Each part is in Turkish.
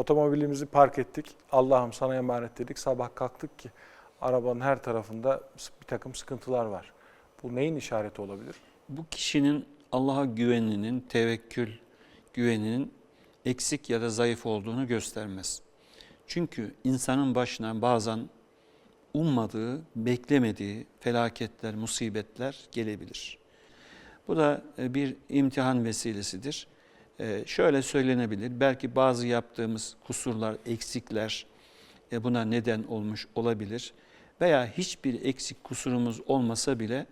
Otomobilimizi park ettik. Allah'ım sana emanet dedik. Sabah kalktık ki arabanın her tarafında bir takım sıkıntılar var. Bu neyin işareti olabilir? Bu kişinin Allah'a güveninin, tevekkül güveninin eksik ya da zayıf olduğunu göstermez. Çünkü insanın başına bazen ummadığı, beklemediği felaketler, musibetler gelebilir. Bu da e, bir imtihan vesilesidir. E, Şöyle söylenebilir, belki bazı yaptığımız kusurlar, eksikler e, buna neden olmuş olabilir. Veya hiçbir eksik kusurumuz olmasa bile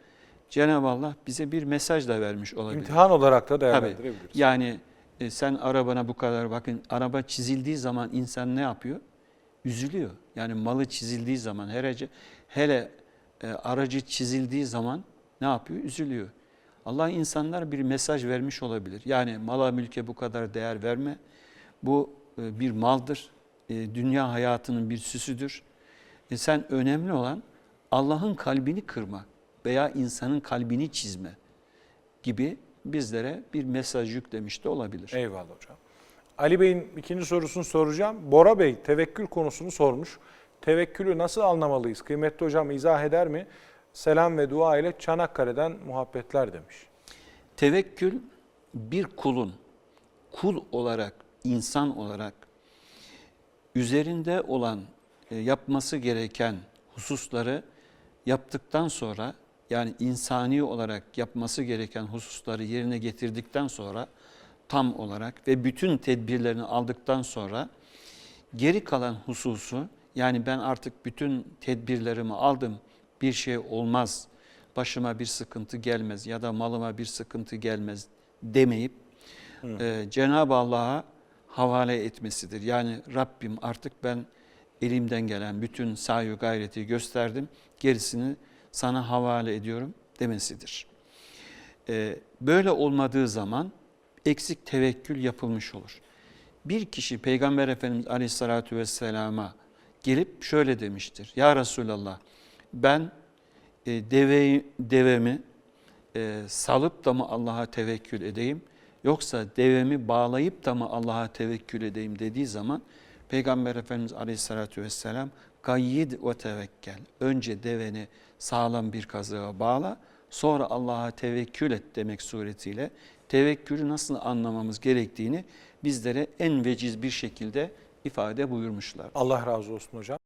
Cenab-ı Allah bize bir mesaj da vermiş olabilir. İmtihan olarak da Tabii. değerlendirebiliriz. Yani e, sen arabana bu kadar bakın araba çizildiği zaman insan ne yapıyor? Üzülüyor. Yani malı çizildiği zaman hele hele aracı çizildiği zaman ne yapıyor? Üzülüyor. Allah insanlar bir mesaj vermiş olabilir. Yani mala mülke bu kadar değer verme. Bu e, bir maldır. E, dünya hayatının bir süsüdür. E, sen önemli olan Allah'ın kalbini kırma veya insanın kalbini çizme gibi bizlere bir mesaj yüklemiş de olabilir. Eyvallah hocam. Ali Bey'in ikinci sorusunu soracağım. Bora Bey tevekkül konusunu sormuş. Tevekkülü nasıl anlamalıyız? Kıymetli hocam izah eder mi? Selam ve dua ile Çanakkale'den muhabbetler demiş. Tevekkül bir kulun kul olarak, insan olarak üzerinde olan e, yapması gereken hususları yaptıktan sonra yani insani olarak yapması gereken hususları yerine getirdikten sonra tam olarak ve bütün tedbirlerini aldıktan sonra geri kalan hususu yani ben artık bütün tedbirlerimi aldım bir şey olmaz başıma bir sıkıntı gelmez ya da malıma bir sıkıntı gelmez demeyip e, Cenab-ı Allah'a havale etmesidir. Yani Rabbim artık ben elimden gelen bütün sayu gayreti gösterdim gerisini sana havale ediyorum demesidir. E, böyle olmadığı zaman eksik tevekkül yapılmış olur. Bir kişi Peygamber Efendimiz Aleyhisselatü Vesselam'a gelip şöyle demiştir. Ya Resulallah ben e, deveyi, devemi e, salıp da mı Allah'a tevekkül edeyim yoksa devemi bağlayıp da mı Allah'a tevekkül edeyim dediği zaman Peygamber Efendimiz Aleyhisselatü Vesselam gayyid ve tevekkel. Önce deveni sağlam bir kazığa bağla sonra Allah'a tevekkül et demek suretiyle tevekkülü nasıl anlamamız gerektiğini bizlere en veciz bir şekilde ifade buyurmuşlar. Allah razı olsun hocam.